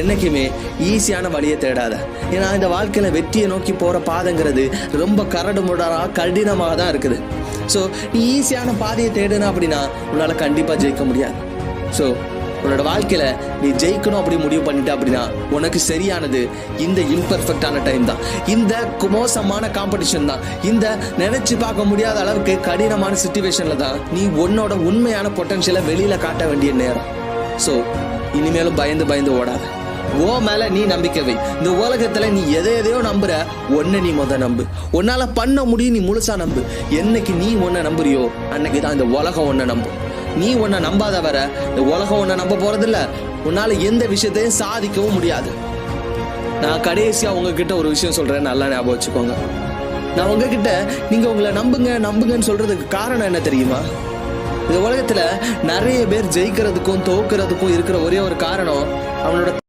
என்னைக்குமே ஈஸியான வழியை தேடாத. ஏன்னா இந்த வாழ்க்கையில் வெற்றியை நோக்கி போகிற பாதைங்கிறது ரொம்ப கரடு முரடா கடினமாக தான் இருக்குது. ஸோ நீ ஈஸியான பாதையை தேடுன அப்படின்னா உன்னால் கண்டிப்பாக ஜெயிக்க முடியாது. ஸோ உன்னோட வாழ்க்கையில நீ ஜெயிக்கணும் அப்படி முடிவு பண்ணிட்ட அப்படின்னா உனக்கு சரியானது இந்த இம்பர்ஃபெக்டான டைம் தான். இந்த மோசமான காம்படிஷன் தான். இந்த நினைச்சு பார்க்க முடியாத அளவுக்கு கடினமான சுச்சுவேஷன்ல தான் நீ உன்னோட உண்மையான பொட்டன்ஷியலை வெளியில காட்ட வேண்டிய நேரம். ஸோ இனிமேலும் பயந்து பயந்து ஓடாத. ஓ மேல நீ நம்பிக்கை வை. இந்த உலகத்துல நீ எதை எதையோ நம்புற ஒன்ன நீ முத நம்பு. உன்னால பண்ண முடியும் நீ முழுசா நம்பு. என்னைக்கு நீ ஒன்ன நம்புறியோ அன்னைக்கு தான் இந்த உலகம் ஒன்ன நம்பும். நீ ஒன்ன நம்பாத வர இந்த உலகம் ஒன்ன நம்ப போறதில்ல. உன்னால எந்த விஷயத்தையும் சாதிக்கவும் முடியாது. நான் கடைசியா உங்ககிட்ட ஒரு விஷயம் சொல்றேன் நல்லா ஞாபகம் வச்சுக்கோங்க. நான் உங்ககிட்ட நீங்க உங்களை நம்புங்க நம்புங்கன்னு சொல்றதுக்கு காரணம் என்ன தெரியுமா? இந்த உலகத்துல நிறைய பேர் ஜெயிக்கிறதுக்கும் தோக்குறதுக்கும் இருக்கிற ஒரே ஒரு காரணம் அவனோட